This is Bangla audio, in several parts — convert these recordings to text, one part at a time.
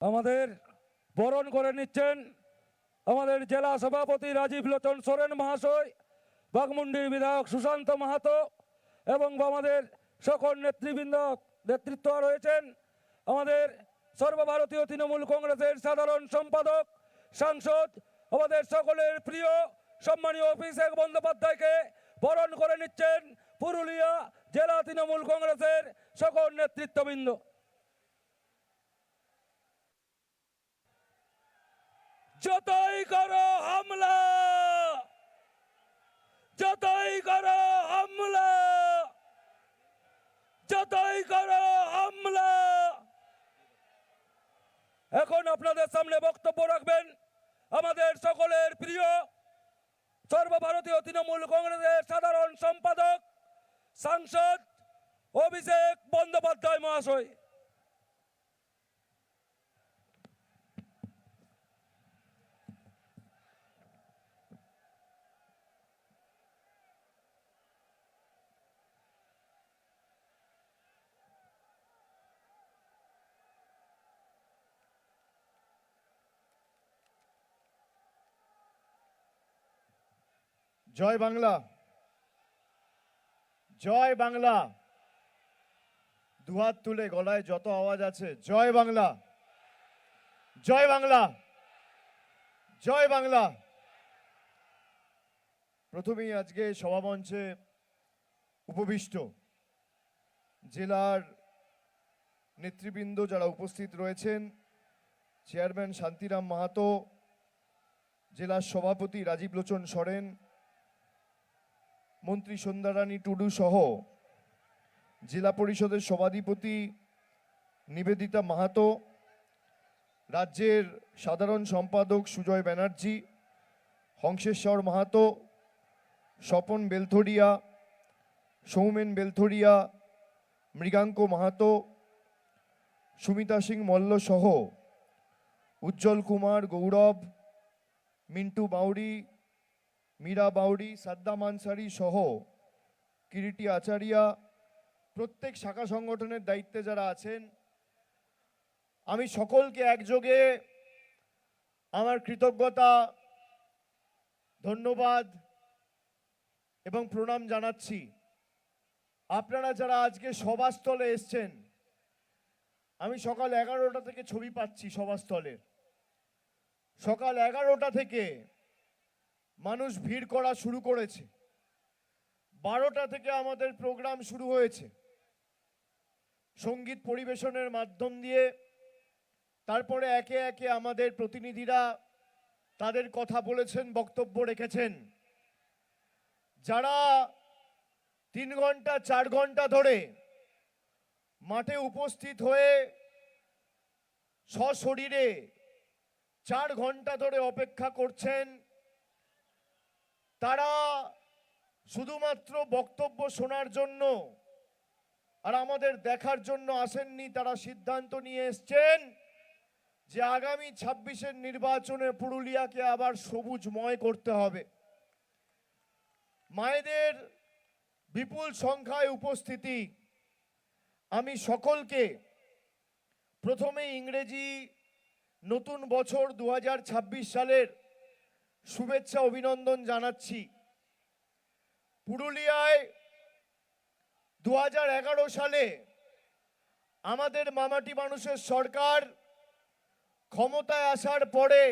আমাদের বরণ করে নিচ্ছেন আমাদের জেলা সভাপতি রাজীব লোচন সোরেন মহাশয় বাগমুন্ডির বিধায়ক সুশান্ত মাহাতো এবং আমাদের সকল নেতৃবৃন্দ নেতৃত্ব রয়েছেন। আমাদের সর্বভারতীয় তৃণমূল কংগ্রেসের সাধারণ সম্পাদক, সাংসদ, আমাদের সকলের প্রিয় সম্মানীয় অভিষেক বন্দ্যোপাধ্যায়কে বরণ করে নিচ্ছেন পুরুলিয়া জেলা তৃণমূল কংগ্রেসের সকল নেতৃত্ববৃন্দ। যতই করো হামলা, যতই করো হামলা, যতই করো হামলা। এখন আপনাদের সামনে বক্তব্য রাখবেন আমাদের সকলের প্রিয় সর্বভারতীয় তৃণমূল কংগ্রেসের সাধারণ সম্পাদক, সাংসদ অভিষেক বন্দ্যোপাধ্যায় মহাশয়। জয় বাংলা। জয় বাংলা। দুহাত তুলে গলায় যত আওয়াজ আছে, জয় বাংলা। জয় বাংলা। জয় বাংলা। প্রথমেই আজকে সভামঞ্চে উপবিষ্ট জেলার নেতৃবৃন্দ যারা উপস্থিত রয়েছেন, চেয়ারম্যান শান্তিরাম মাহাতো, জেলার সভাপতি রাজীব লোচন সরেন মন্ত্রী সন্ধ্যারানী টুডু সহ জেলা পরিষদের সভাধিপতি নিবেদিতা মাহাতো, রাজ্যের সাধারণ সম্পাদক সুজয় ব্যানার্জি, হংসেশ্বর মাহাতো, স্বপন বেলথরিয়া সৌমেন বেলথরিয়া মৃগাঙ্ক মাহাতো, সুমিতা সিং মল্ল সহ উজ্জ্বল কুমার গৌরব, মিন্টু বাউরি মীরা বাউরি সাদ্দাম আনসারি সহ কিরিটি আচারিয়া, প্রত্যেক শাখা সংগঠনের দায়িত্বে যারা আছেন, আমি সকলকে একযোগে আমার কৃতজ্ঞতা, ধন্যবাদ এবং প্রণাম জানাচ্ছি। আপনারা যারা আজকে সভাস্থলে এসছেন, আমি সকাল এগারোটা থেকে ছবি পাচ্ছি সভাস্থলের। সকাল এগারোটা থেকে মানুষ ভিড় করা শুরু করেছে। বারোটা থেকে আমাদের প্রোগ্রাম শুরু হয়েছে। সংগীত পরিবেশনের মাধ্যম দিয়ে তারপরে একে একে আমাদের প্রতিনিধিরা তাদের কথা বলেছেন, বক্তব্য রেখেছেন। যারা তিন ঘণ্টা, চার ঘণ্টা ধরে মাঠে উপস্থিত হয়ে সশরীরে চার ঘণ্টা ধরে অপেক্ষা করছেন তারা শুধুমাত্র বক্তব্য শোনার জন্য আর আমাদের দেখার জন্য আসেননি, তারা সিদ্ধান্ত নিয়ে এসছেন যে আগামী ছাব্বিশের নির্বাচনে পুরুলিয়াকে আবার সবুজময় করতে হবে। মায়েদের বিপুল সংখ্যায় উপস্থিতি। আমি সকলকে প্রথমে ইংরেজি নতুন বছর দু হাজার ছাব্বিশ সালের শুভেচ্ছা, অভিনন্দন জানাচ্ছি। পুরুলিয়ায় দুহাজার এগারো সালে আমাদের মামাটি মানুষের সরকার ক্ষমতায় আসার পরে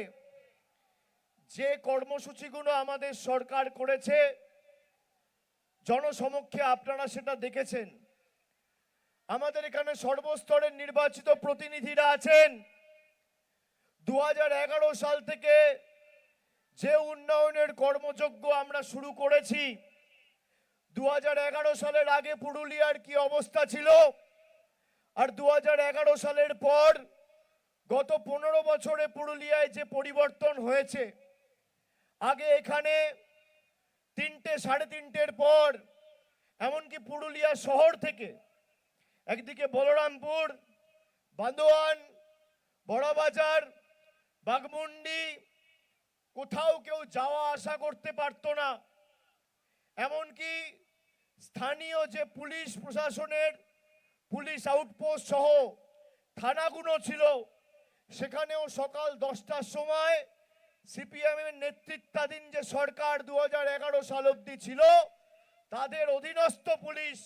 যে কর্মসূচিগুলো আমাদের সরকার করেছে, জনসমক্ষে আপনারা সেটা দেখেছেন। আমাদের এখানে সর্বস্তরের নির্বাচিত প্রতিনিধিরা আছেন। দু হাজার এগারো সাল থেকে যে উন্নয়নের কর্মযজ্ঞ আমরা শুরু করেছি দু হাজার এগারো সালের আগে পুরুলিয়ার কি অবস্থা ছিল? আর দু হাজার এগারো সালের পর গত পনেরো বছরে পুরুলিয়ায় যে পরিবর্তন হয়েছে, আগে এখানে তিনটে, সাড়ে তিনটের পর, এমনকি পুরুলিয়া শহর থেকে, একদিকে বলরামপুর, বান্দোয়ান, বড়বাজার বাগমুন্ডি কোথাও কেউ যাওয়া আসা করতে পারতো না। এমনকি স্থানীয় যে পুলিশ প্রশাসনের পুলিশ আউটপোস্ট সহ থানাগুলো ছিল, সেখানেও সকাল দশটার সময় সিপিএম এর নেতৃত্বাধীন যে সরকার দু এগারো সাল অব্দি ছিল, তাদের অধীনস্থ পুলিশ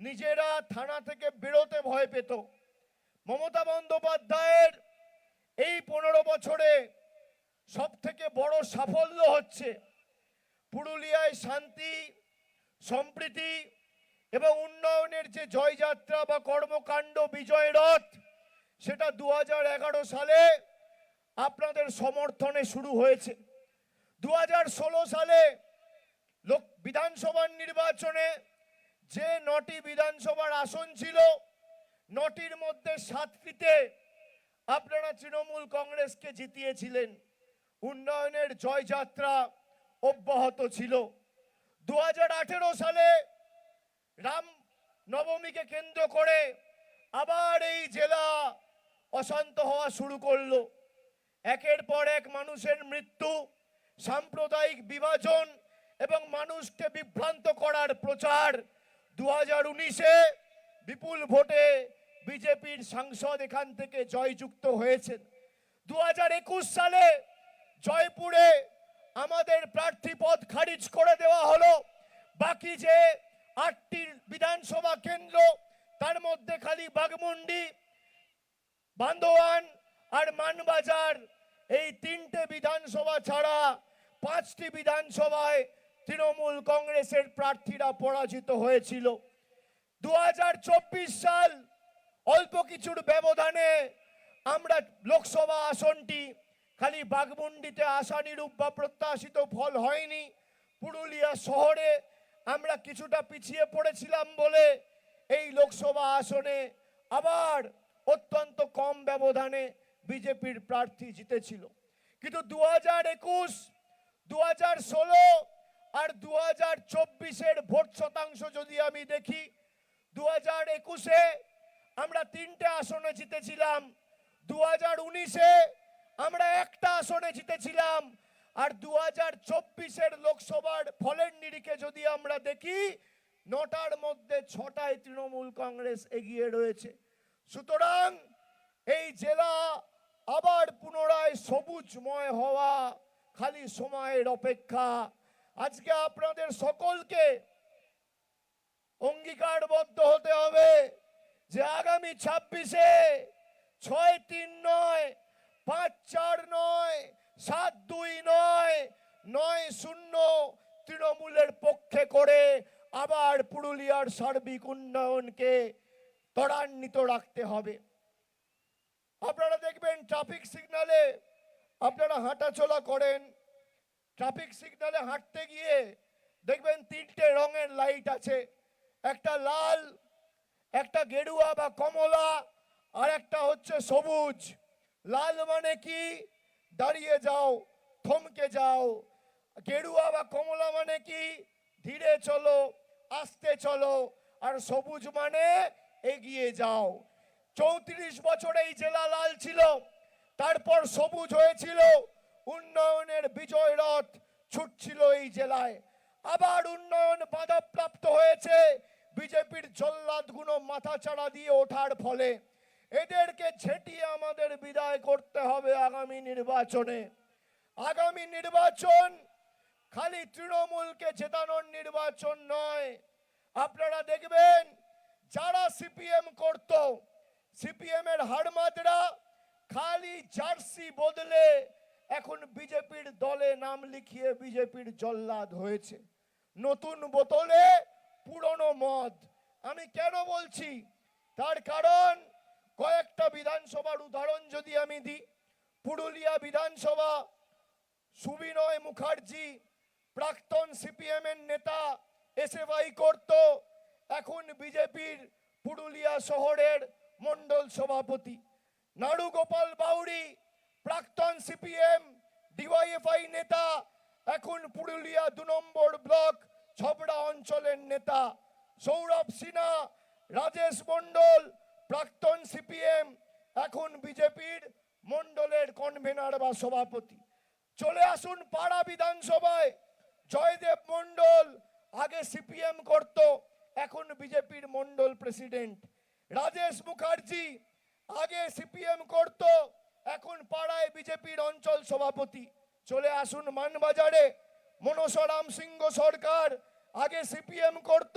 নিজেরা থানা থেকে বেরোতে ভয় পেত। মমতা বন্দ্যোপাধ্যায়ের এই পনেরো বছরে সব থেকে বড় সাফল্য হচ্ছে পুরুলিয়ায় শান্তি, সম্প্রীতি এবং উন্নয়নের যে জয়যাত্রা বা কর্মকাণ্ড বিজয় রথ, সেটা দু হাজার এগারো সালে আপনাদের সমর্থনে শুরু হয়েছে। দু হাজার ষোলো সালে লোক, বিধানসভার নির্বাচনে যে নটি বিধানসভার আসন ছিল, নটির মধ্যে সাতটিতে আপনারা তৃণমূল কংগ্রেসকে জিতিয়েছিলেন। উন্নয়নের জয়যাত্রা অব্যাহত ছিল। দু হাজার আঠেরো সালে রাম নবমীকে কেন্দ্র করে আবার এই জেলা অশান্ত হওয়া শুরু করল। একের পর এক মানুষের মৃত্যু, সাম্প্রদায়িক বিভাজন এবং মানুষকে বিভ্রান্ত করার প্রচার। দু হাজার উনিশে বিপুল ভোটে বিজেপির সাংসদ এখান থেকে জয়যুক্ত হয়েছেন। দু হাজার একুশ সালে জয়পুরে আমাদের প্রার্থী পদ খারিজ করে দেওয়া হলো। বাকি যে আটটি বিধানসভা কেন্দ্র, তার মধ্যে খালি বাগমুন্ডি বান্দোয়ান আর মানবাজার। এই তিনটে বিধানসভা ছাড়া পাঁচটি বিধানসভায় তৃণমূল কংগ্রেসের প্রার্থীরা পরাজিত হয়েছিল। দু হাজার চব্বিশ সাল অল্প কিছুর ব্যবধানে আমরা লোকসভা আসনটি খালি বাগমুন্ডিতে আশানিরূপ বা প্রত্যাশিত ফল হয়নি। পুরুলিয়া শহরে আমরা কিছুটা পিছিয়ে পড়েছিলাম বলে এই লোকসভা আসনে আবার অত্যন্ত কম ব্যবধানে বিজেপির প্রার্থী জিতেছিল। কিন্তু দু হাজার একুশ দু হাজার ষোলো আর দু হাজার চব্বিশের ভোট শতাংশ যদি আমি দেখি দু হাজার একুশে আমরা তিনটে আসনে জিতেছিলাম দু হাজার উনিশে আমরা একটা আসনে জিতেছিলাম। আর দু হাজার চব্বিশের লোকসভার ফলের নিরিখে যদি আমরা দেখি, নটার মধ্যে ছটায় তৃণমূল কংগ্রেস এগিয়ে রয়েছে। সুতরাং এই জেলা আবার পুনরায় সবুজময় হওয়া খালি সময়ের অপেক্ষা। আজকে আপনাদের সকলকে অঙ্গীকারবদ্ধ হতে হবে যে আগামী ছাব্বিশে ছয় তিন নয় পাঁচ চার নয়, সাত দুই নয় নয় শূন্য তৃণমূলের পক্ষে করে আবার পুরুলিয়ার সার্বিক উন্নয়নকে ত্বরান্বিত রাখতে হবে। আপনারা দেখবেন ট্রাফিক সিগনালে আপনারা হাঁটাচলা করেন, ট্রাফিক সিগনালে হাঁটতে গিয়ে দেখবেন তিনটে রঙের লাইট আছে, একটা লাল, একটা গেরুয়া বা কমলা, আর একটা হচ্ছে সবুজ। লাল মানে কি দাঁড়িয়ে যাও থমকে যাও গেরুয়া বা কমলা মানে কি ধীরে চলো আস্তে চলো আর সবুজ মানে এগিয়ে যাও চৌত্রিশ বছর এই জেলা লাল ছিল তারপর সবুজ হয়েছিল উন্নয়নের বিজয় রথ ছুটছিল এই জেলায় আবার উন্নয়ন বাধাপ্রাপ্ত হয়েছে। বিজেপির জল্লাদগুলো মাথা চাড়া দিয়ে ওঠার ফলে। এদেরকে ঝেঁটিয়ে আমাদের বিদায় করতে হবে আগামী নির্বাচনে। আগামী নির্বাচন খালি তৃণমূলকে জেতানোর নির্বাচন নয়। আপনারা দেখবেন, যারা সিপিএম করত সিপিএম এর হাড়মাদরা খালি জার্সি বদলে এখন বিজেপির দলে নাম লিখিয়ে বিজেপির জল্লাদ হয়েছে। নতুন বোতলে পুরনো মদ। আমি কেন বলছি? তার কারণ কয়েকটা বিধানসভার উদাহরণ যদি আমি দিই, পুরুলিয়া বিধানসভা, সুবিনয় মুখার্জি, প্রাক্তন সিপিএম এর নেতা এসএফআই করত, এখন বিজেপির পুরুলিয়া শহরের মন্ডল সভাপতি। নাড়ু গোপাল বাউরি প্রাক্তন সিপিএম, ডিওয়াইএফআই নেতা, এখন পুরুলিয়া দু নম্বর ব্লক ছবড়া অঞ্চলের নেতা। সৌরভ সিনহা, রাজেশ মণ্ডল প্রাক্তন সিপিএম, এখন বিজেপির মণ্ডলের কনভেনার বা সভাপতি। চলে আসুন পাড়া বিধানসভায়। জয়দেব মণ্ডল আগে সিপিএম করত, এখন বিজেপির মন্ডল প্রেসিডেন্ট রাজেশ মুখার্জি আগে সিপিএম করত, এখন পাড়ায় বিজেপির অঞ্চল সভাপতি। চলে আসুন মানবাজারে। মনসরাম সিংহ সরকার আগে সিপিএম করত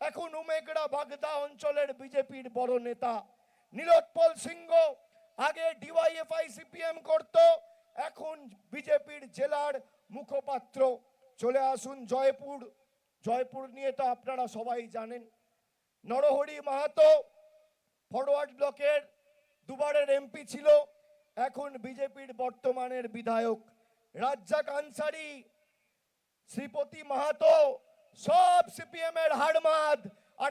এখন উমেগড়া বাগদা অঞ্চলের বিজেপির বড় নেতা। নীলোৎপল সিংহ আগে ডিওয়াইএফআই সিপিএম করত, এখন বিজেপির জেলার মুখপাত্র। চলে আসুন জয়পুর। জয়পুর নিয়ে তো আপনারা সবাই জানেন। নরহরি মাহাতো ফরওয়ার্ড ব্লকের দুবারের এমপি ছিল, এখন বিজেপির বর্তমানের বিধায়ক। রাজ্জাক আনসারি, শ্রীপতি মাহাতো সব সিপিএম এর হাড়মাদ